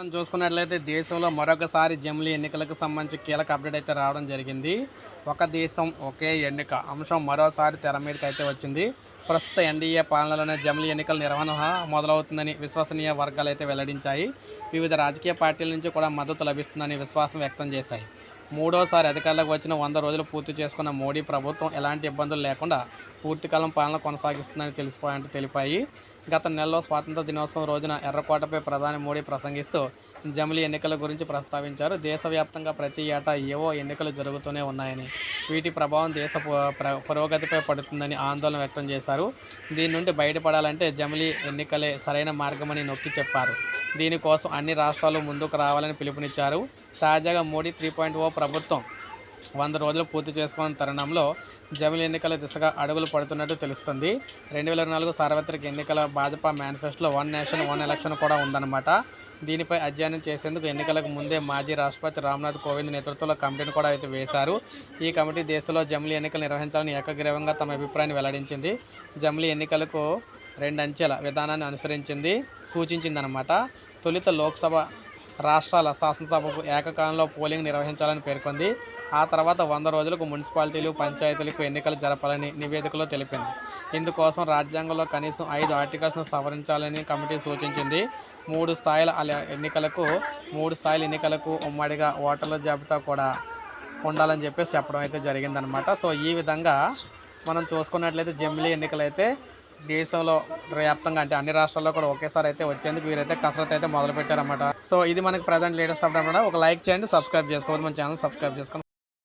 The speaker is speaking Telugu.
మనం చూసుకున్నట్లయితే దేశంలో మరొకసారి జమిలీ ఎన్నికలకు సంబంధించి కీలక అప్డేట్ అయితే రావడం జరిగింది. ఒక దేశం ఒకే ఎన్నిక అంశం మరోసారి తెర మీదకి అయితే వచ్చింది. ప్రస్తుత ఎన్డీఏ పాలనలోనే జమిలీ ఎన్నికల నిర్వహణ మొదలవుతుందని విశ్వసనీయ వర్గాలు అయితే వెల్లడించాయి. వివిధ రాజకీయ పార్టీల నుంచి కూడా మద్దతు లభిస్తుందని విశ్వాసం వ్యక్తం చేశాయి. మూడోసారి అధికారులకు వచ్చిన వంద రోజులు పూర్తి చేసుకున్న మోడీ ప్రభుత్వం ఎలాంటి ఇబ్బందులు లేకుండా పూర్తికాలం పాలన కొనసాగిస్తుందని తెలిసిపోయాయంటూ తెలిపాయి. గత నెలలో స్వాతంత్ర దినోత్సవం రోజున ఎర్రకోటపై ప్రధాని మోడీ ప్రసంగిస్తూ జమిలీ ఎన్నికల గురించి ప్రస్తావించారు. దేశవ్యాప్తంగా ప్రతి ఏటా ఏవో ఎన్నికలు జరుగుతూనే ఉన్నాయని వీటి ప్రభావం దేశ పు- ప్ర- పురోగతిపై పడుతుందని ఆందోళన వ్యక్తం చేశారు. దీని నుండి బయటపడాలంటే జమిలీ ఎన్నికలే సరైన మార్గమని నొక్కి చెప్పారు. దీనికోసం అన్ని రాష్ట్రాలు ముందుకు రావాలని పిలుపునిచ్చారు. తాజాగా మోడీ త్రీ పాయింట్ ఓ ప్రభుత్వం వంద రోజులు పూర్తి చేసుకున్న తరుణంలో జమిలి ఎన్నికల దిశగా అడుగులు పడుతున్నట్టు తెలుస్తుంది. రెండు వేల నాలుగు సార్వత్రిక ఎన్నికల భాజపా మేనిఫెస్టోలో వన్ నేషన్ వన్ ఎలక్షన్ కూడా ఉందన్నమాట. దీనిపై అధ్యయనం చేసేందుకు ఎన్నికలకు ముందే మాజీ రాష్ట్రపతి రామ్నాథ్ కోవింద్ నేతృత్వంలో కమిటీని కూడా అయితే వేశారు. ఈ కమిటీ దేశంలో జమిలీ ఎన్నికలు నిర్వహించాలని ఏకగ్రీవంగా తమ అభిప్రాయాన్ని వెల్లడించింది. జమిలీ ఎన్నికలకు రెండు అంచెల విధానాన్ని అనుసరించింది సూచించిందనమాట తొలుత లోక్సభ రాష్ట్రాల శాసనసభకు ఏకకాలంలో పోలింగ్ నిర్వహించాలని పేర్కొంది. ఆ తర్వాత వంద రోజులకు మున్సిపాలిటీలు పంచాయతీలకు ఎన్నికలు జరపాలని నివేదికలో తెలిపింది. ఇందుకోసం రాజ్యాంగంలో కనీసం ఐదు ఆర్టికల్స్ను సవరించాలని కమిటీ సూచించింది. మూడు స్థాయిల ఎన్నికలకు మూడు స్థాయిల ఎన్నికలకు ఉమ్మడిగా ఓటర్ల జాబితా కూడా ఉండాలని చెప్పేసి చెప్పడం అయితే జరిగిందనమాట సో ఈ విధంగా మనం చూసుకున్నట్లయితే జమిలీ ఎన్నికలైతే దేశంలో వ్యాప్తంగా అంటే అన్ని రాష్ట్రాల్లో కూడా ఒకేసారి అయితే వచ్చేందుకు వీరైతే కసరత్ అయితే మొదలు పెట్టారన్నమాట సో ఇది మనకి ప్రజెంట్ లేటెస్ట్ అప్డేట్ ఒక లైక్ చేయండి సబ్స్క్రైబ్ చేసుకోవద్దు. మన ఛానల్ సబ్స్క్రైబ్ చేసుకోండి.